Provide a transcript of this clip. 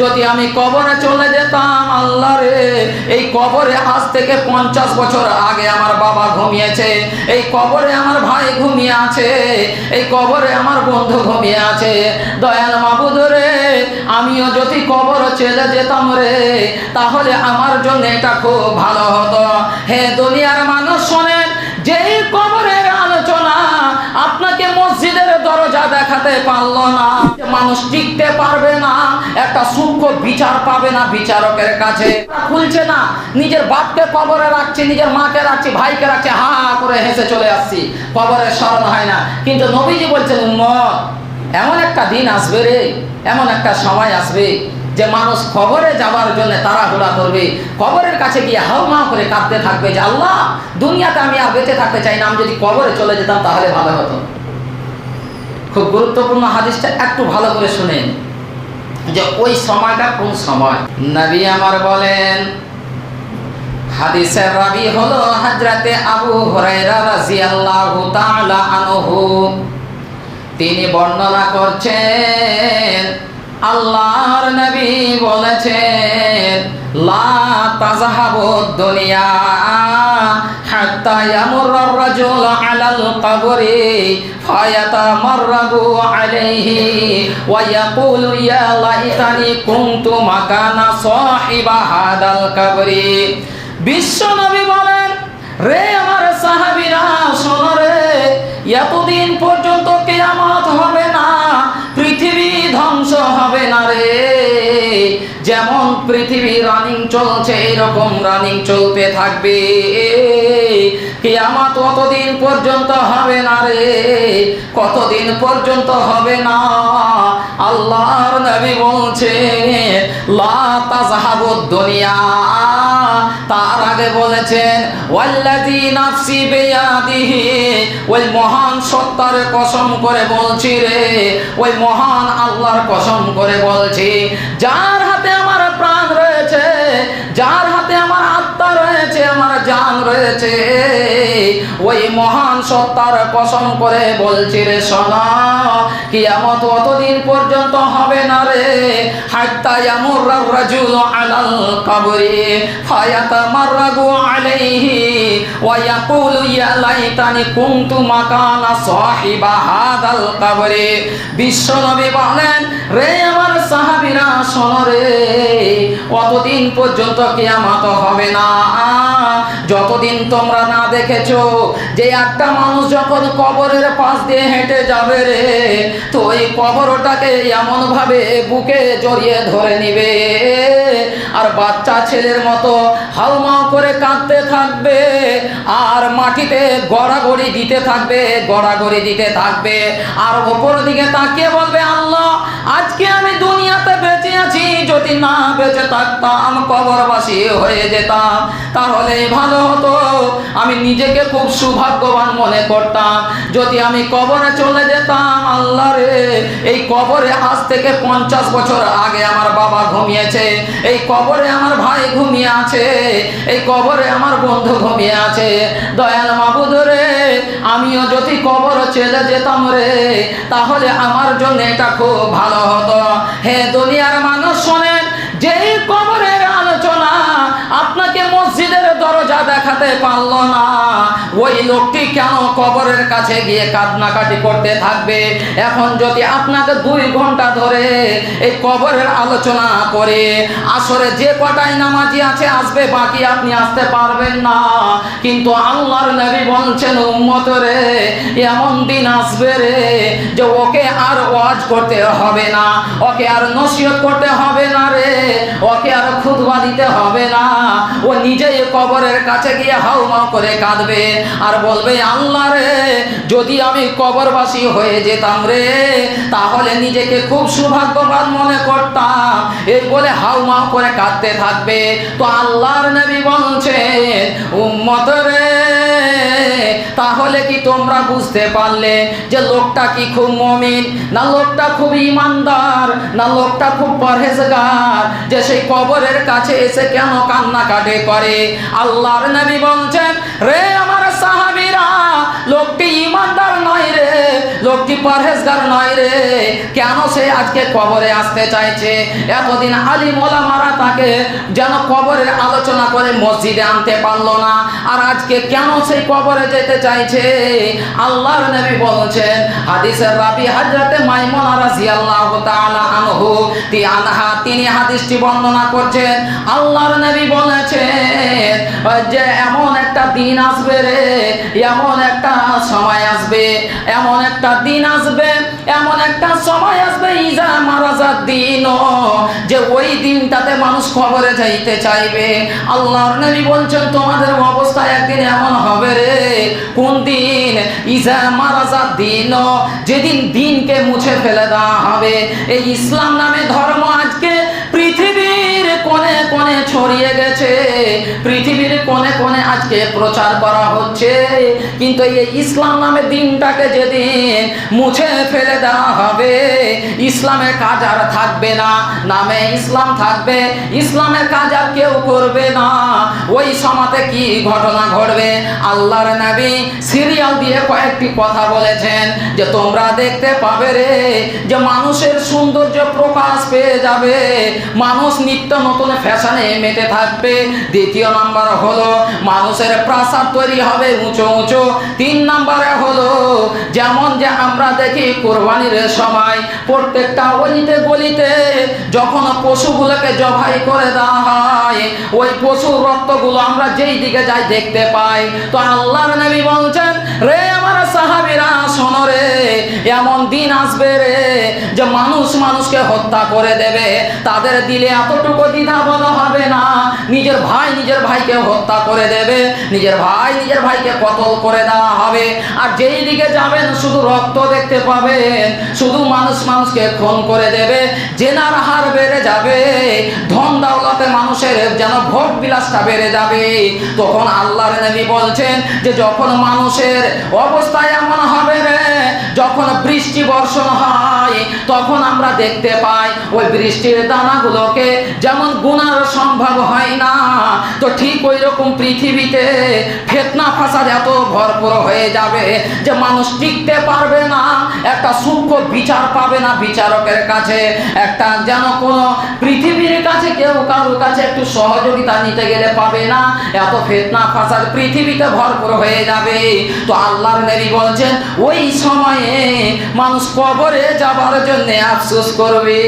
যদি আমি কবরে চলে যেতাম, আল্লাহ রে, এই কবরে আজ থেকে পঞ্চাশ বছর আগে আমার বাবা ঘুমিয়েছে, এই কবরে আমার ভাই ঘুমিয়ে আছে, এই কবরে আমার বন্ধু ঘুমিয়ে আছে। দয়াল মাবুদ রে, আমিও যদি কবর চলে যেতাম রে, তাহলে আমার জন্য এটা খুব ভালো হতো। হে দুনিয়ার মানুষ শোনেন, যেই কবরের আলোচনা আপনাকে মসজিদের দরজা দেখাতে পারল না, মানুষ টিকতে পারবে না। একটা সূক্ষ্ম বিচার পাবে না বিচারকের কাছে। খুলছে না। নিজের বাপকে কবরে রাখছে, নিজের মাকে রাখছে, ভাইকে রাখছে, হা হা, করে হেসে চলে আসছি। কবরের স্মরণ হয় না। কিন্তু নবীজি বলছেন, উম্মত, এমন একটা দিন আসবে রে, এমন একটা সময় আসবে যে মানুষ কবরে যাওয়ার জন্য তাড়াহুড়া করবে। কবরের কাছে গিয়ে হাউমা করে কাঁদতে থাকবে যে আল্লাহ, দুনিয়াতে আমি আর বেঁচে থাকতে চাই না, আমি যদি কবরে চলে যেতাম তাহলে ভালো হতো। খুব গুরুত্বপূর্ণ হাদিসটা একটু ভালো করে শুনেন। যে ওই সময়টা কোন সময়? নবী আমার বলেন, হাদিসের রাবি হলো হযরতে আবু হুরায়রা রাদিয়াল্লাহু তাআলা আনহু। তিনি বর্ণনা করছেন, আল্লাহর নবী বলেছেন, লা তাযহাবু দুনিয়া হাত্তা يمر الرجل على القبر فيتمرد عليه ويقول يا ليتني كنت مكان صاحب هذا القبر বিশ্ব নবী বলেন রে আমার সাহাবিরা শোনো রে এতদিন পর্যন্ত যেমন পৃথিবী রানিং চলছে, এরকম রানিং চলতে থাকবে। কেয়ামত কতদিন পর্যন্ত হবে না রে, কতদিন পর্যন্ত হবে না? আল্লাহর নবী বলছে, লা তাযহাবুদ দুনিয়া। আগে বলেছেন, ওয়াল্লাযী নাফসি বিয়াদিহি ওই মহান সত্তার কসম করে বলছি রে, ওই মহান আল্লাহর কসম করে বলছি, যার হাতে আমার প্রাণ রয়েছে, যার হাতে আমার আত্মা রয়েছে, আমার জান রয়েছে ওই মহান সত্তার কসম করে বলছি রে সোনা কিয়ামত অতদিন পর্যন্ত হবে না রে। হাত্তা ইয়ামুর রাজুল আলাল কবরি, ফায়াতামাররাগু আলাইহি, ওয়া ইয়াকুলু ইয়া লাইতানি কুনতু মাকানা সাহিবা হাদাল কবরি। বিশ্বনবী বলেন, রে আমার সাহাবীরা শোনো রে অতদিন পর্যন্ত কিয়ামত হবে না। যতদিন তোমরা না দেখেছ, যে একটা মানুষ যখন কবরের পাশ দিয়ে হেঁটে যাবে রে, তো ওই কবরটাকে এমন ভাবে বুকে জড়িয়ে ধরে নিবে। আর বাচ্চা ছেলের মতো হাউমাউ করে কাঁদতে থাকবে, আর মাটিতে গড়াগড়ি দিতে থাকবে, গড়াগড়ি দিতে থাকবে। আর ওপর দিকে তাকিয়ে বলবে, আল্লাহ, আজকে আমি দুনিয়াতে আছি যদি না বেঁচে থাকতাম, কবরবাসী হয়ে যেতাম, তাহলে ভালো হতো। আমি নিজেকে খুব সৌভাগ্যবান মনে করতাম। যদি আমি কবরে চলে যেতাম আল্লাহ রে, এই কবরে আজ থেকে পঞ্চাশ বছর আগে আমার বাবা ঘুমিয়েছে, এই কবরে আমার ভাই ঘুমিয়ে আছে, এই কবরে আমার বন্ধু ঘুমিয়ে আছে। দয়াল মাবুদ রে, আমিও যদি কবর চলে যেতাম রে, তাহলে আমার জন্য এটা খুব ভালো হতো। হে দুনিয়ার মানুষ শোনেন দেখাতে পারল না। ওই লোকটি কেন কবরের কাছে গিয়ে কান্নাকাটি করতে থাকবে? এখন যদি আপনাকে দুই ঘণ্টা ধরে এই কবরের আলোচনা করে, আসরে যে কটাই নামাজি আছে, আসবে, বাকি আপনি আসতে পারবেন না। কিন্তু আল্লাহর নবী বলছেন, উম্মত রে, এমন দিন আসবে রে যে ওকে আর ওয়াজ করতে হবে না, ওকে আর নসিহত করতে হবে না রে, ওকে আর খুদবা দিতে হবে না। ও নিজেই কবরের কাছে গিয়ে হাউমাউ করে কাঁদবে আর বলবে, আল্লাহ রে, যদি আমি কবরবাসী হয়ে যেতাম রে, তাহলে নিজেকে খুব সৌভাগ্যবান মনে করতাম। এর বলে হাউমাউ করে কাঁদতে থাকবে। তো আল্লাহর নবী বলছেন, উম্মত রে তাহলে কি তোমরা বুঝতে পারলে যে লোকটা কি খুব মমিন, না লোকটা খুব ইমানদার, না লোকটা খুব পরহেজগার, যে সেই কবরের কাছে এসে কেন কান্না কাটে করে? আল্লাহর নবী বলছেন, রে আমার সাহাবিরা, লোকটি ইমানদার নয় রে লোকটি পরহেজগার নয় রে। কেন সে আজকে কবরে আসতে চাইছে? এতদিন আলিম ওলামারা তাকে যেন কবরের আলোচনা করে মসজিদে আনতে পারল না। আর আজকে কেন সেই কবরে যেতে চাইছে? আল্লাহর নবী বলছেন, হাদিসের রাবি হযরতে মাইমুনা রাদিয়াল্লাহু তাআলা আনহু, তি আনহা, তিনি হাদিসটি বর্ণনা করছেন। আল্লাহর নবী বলেছেন, যে এমন একটা দিন আসবে রে, এমন একটা সময় আসবে, এমন একটা দিন আসবে, এমন একটা সময় আসবে, ইজা মারাজার দিন যে ওই দিনটাতে মানুষ খবরে যাইতে চাইবে। আল্লাহর নবী বলছেন, তোমাদের অবস্থা একদিন এমন হবে রে। কোন দিন? ইজা মারাজার দিন যেদিন দিনকে মুছে ফেলে দেওয়া হবে। এই ইসলাম নামে ধর্ম আজকে পৃথিবীর কোণে কোণে ছড়িয়ে গেছে। পৃথিবীর কোণে কোণে আজকে প্রচার করা হচ্ছে। কিন্তু এই ইসলাম নামে দিনটাকে যেদিন মুছে ফেলে দেওয়া হবে ইসলামের কাজ আর থাকবে না। নামে ইসলাম থাকবে ইসলামের কাজ আর কেউ করবে না। ওই সমাতে কি ঘটনা ঘটবে? আল্লাহর নবী সিরিয়াল দিয়ে কয়েকটি কথা বলেছেন যে, তোমরা দেখতে পাবে রে যে, মানুষের সৌন্দর্য প্রকাশ পেয়ে যাবে। মানুষ নিত্য নতুন ফ্যাশনে মেতে থাকবে। দ্বিতীয় নাম্বার হলো মানুষের প্রাসাদ তৈরি হবে উঁচু উঁচু। তিন নাম্বারে হলো, যেমন যে আমরা দেখি কোরবানির সময় প্রত্যেকটা অলিতে গলিতে যখন পশুগুলোকে জবাই করে দেওয়া হয়, ওই পশুর রক্তগুলো আমরা যেই দিকে যাই দেখতে পাই। তো আল্লাহর নবী বলছেন, রে আমার সাহাবীরা, শোনো রে, এমন দিন আসবে রে যে মানুষ মানুষকে হত্যা করে দেবে। তাদের দিলে এতটুকু দ্বিধা বলা হবে না। নিজের ভাই নিজের ভাইকে হত্যা করে দেবে। নিজের ভাই নিজের ভাইকে কতল করে দেওয়া হবে? আর যেই দিকে যাবেন, শুধু রক্ত দেখতে পাবেন, শুধু মানুষ মানুষকে খুন করে দেবে, জেনার হার বেড়ে যাবে, ধন দৌলতে মানুষের যেন ভোট বিলাসটা বেড়ে যাবে। তখন আল্লাহর নবী বলছেন যে, যখন মানুষের অবস্থা এমন হবে রে, যখন বৃষ্টি বর্ষণ হয়, তখন আমরা দেখতে পাই ওই বৃষ্টির দানাগুলোকে যেমন গুনার সম্ভব হয় তো ঠিক ওই রকম পৃথিবীতে ফেতনা ফাসাদ এত ভরপুর হয়ে যাবে যে মানুষ টিকতে পারবে না। একটা সূক্ষ্ম বিচার পাবে না বিচারকের কাছে। একটা যেন কোনো পৃথিবীর কাছে কেউ কারোর কাছে একটু সহযোগিতা নিতে গেলে পাবে না। এত ফেতনা ফাসাদ পৃথিবীতে ভরপুর হয়ে যাবে। তো আল্লাহর নবী বলছেন, ওই সময়ে মানুষ কবরে যাবার জন্য আফসোস করবে।